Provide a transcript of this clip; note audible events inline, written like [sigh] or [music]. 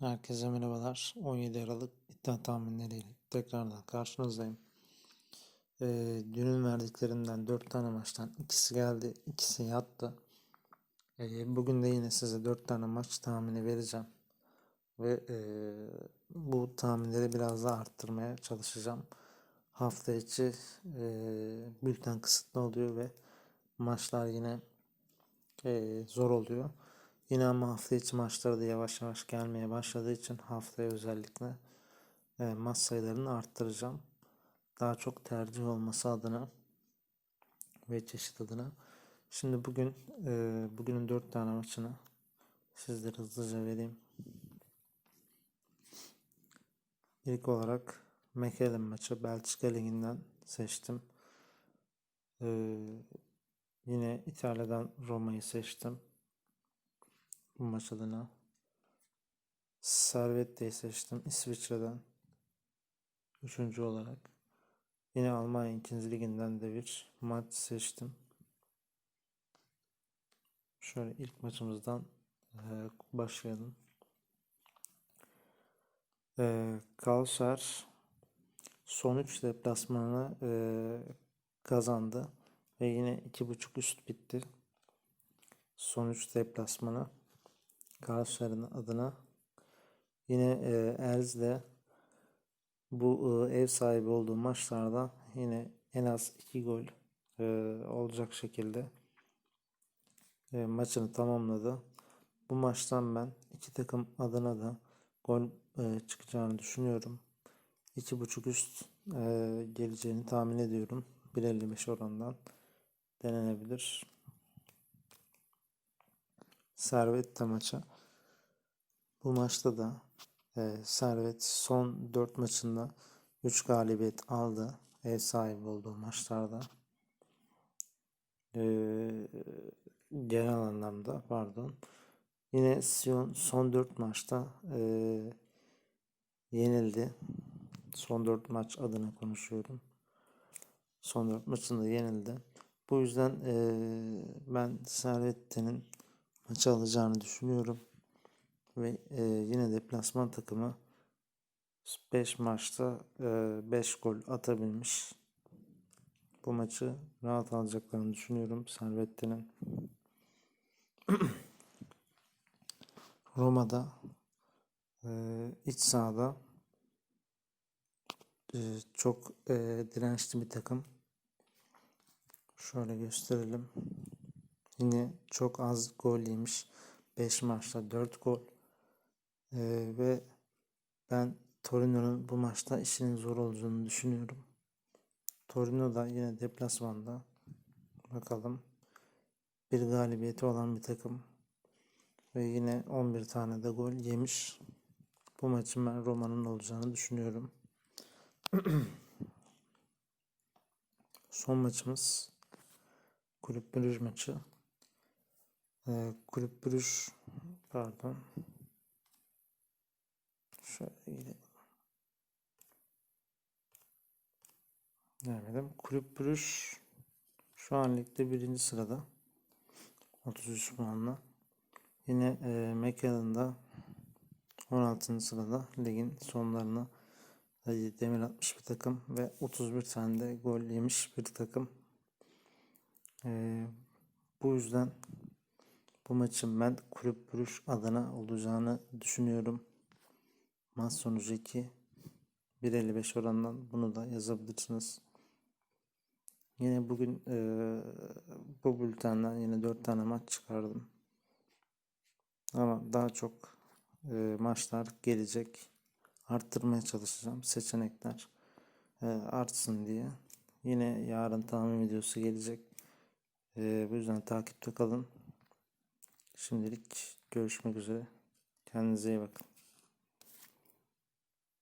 Herkese merhabalar. 17 Aralık iddia tahminleriyle tekrardan karşınızdayım. Ee, dünün verdiklerimden 4 tane maçtan ikisi geldi, ikisi yattı. Ee, bugün de yine size 4 tane maç tahmini vereceğim. Ve e, bu tahminleri biraz daha arttırmaya çalışacağım. Hafta içi e, bülten kısıtlı oluyor ve maçlar yine e, zor oluyor. Yine ama hafta içi maçları da yavaş yavaş gelmeye başladığı için haftaya özellikle e, maç sayılarını arttıracağım. Daha çok tercih olması adına ve çeşit adına. Şimdi bugün e, bugünün 4 tane maçını sizlere hızlıca vereyim. İlk olarak Mechelen maçı Belçika Ligi'nden seçtim. Ee, yine İtalya'dan Roma'yı seçtim maç adına. Servette'yi seçtim İsviçre'den. Üçüncü olarak. Yine Almanya 2. liginden de bir maç seçtim. Şöyle ilk maçımızdan e, başlayalım. E, Kalşar son 3 deplasmanını e, kazandı ve yine 2.5 üst bitti. Son 3 deplasmanı Galatasaray'ın adına yine e, Erz'le bu e, ev sahibi olduğu maçlarda yine en az 2 gol e, olacak şekilde e, maçını tamamladı. Bu maçtan ben iki takım adına da gol e, çıkacağını düşünüyorum. 2.5 üst e, geleceğini tahmin ediyorum. 1.55 orandan denenebilir. Servet maçı. Bu maçta da e, Servet son 4 maçında 3 galibiyet aldı. Ev sahibi olduğu maçlarda. E, genel anlamda pardon. Yine Sion son 4 maçta e, yenildi. Son 4 maç adına konuşuyorum. Son 4 maçında yenildi. Bu yüzden e, ben Servet'te'nin maçı alacağını düşünüyorum. Ve e, yine deplasman takımı 5 maçta 5 e, gol atabilmiş. Bu maçı rahat alacaklarını düşünüyorum Servetti'nin. [clears throat] Roma'da e, iç sahada e, çok e, dirençli bir takım. Şöyle gösterelim. Yine çok az gol yemiş. 5 maçta 4 gol. Ee, ve ben Torino'nun bu maçta işinin zor olduğunu düşünüyorum. Torino da yine deplasmanda. Bakalım. Bir galibiyeti olan bir takım. Ve yine 11 tane de gol yemiş. Bu maçın ben Roma'nın olacağını düşünüyorum. [clears throat] Son maçımız Kulüp Brüj maçı. Ee, Kulüp pardon. Şöyle gidelim. Demedim. Kulüp Brüj şu an ligde birinci sırada. 33 puanla. Yine e, Mekel'in 16. sırada ligin sonlarına demir atmış bir takım ve 31 tane de gol yemiş bir takım. E, bu yüzden bu maçın ben Kulüp Brüj adına olacağını düşünüyorum. Maç sonucu 2. 1.55 orandan bunu da yazabilirsiniz. Yine bugün e, bu bültenden yine 4 tane maç çıkardım. Ama daha çok e, maçlar gelecek. Arttırmaya çalışacağım. Seçenekler e, artsın diye. Yine yarın tahmin videosu gelecek. E, bu yüzden takipte kalın. Şimdilik görüşmek üzere. Kendinize iyi bakın.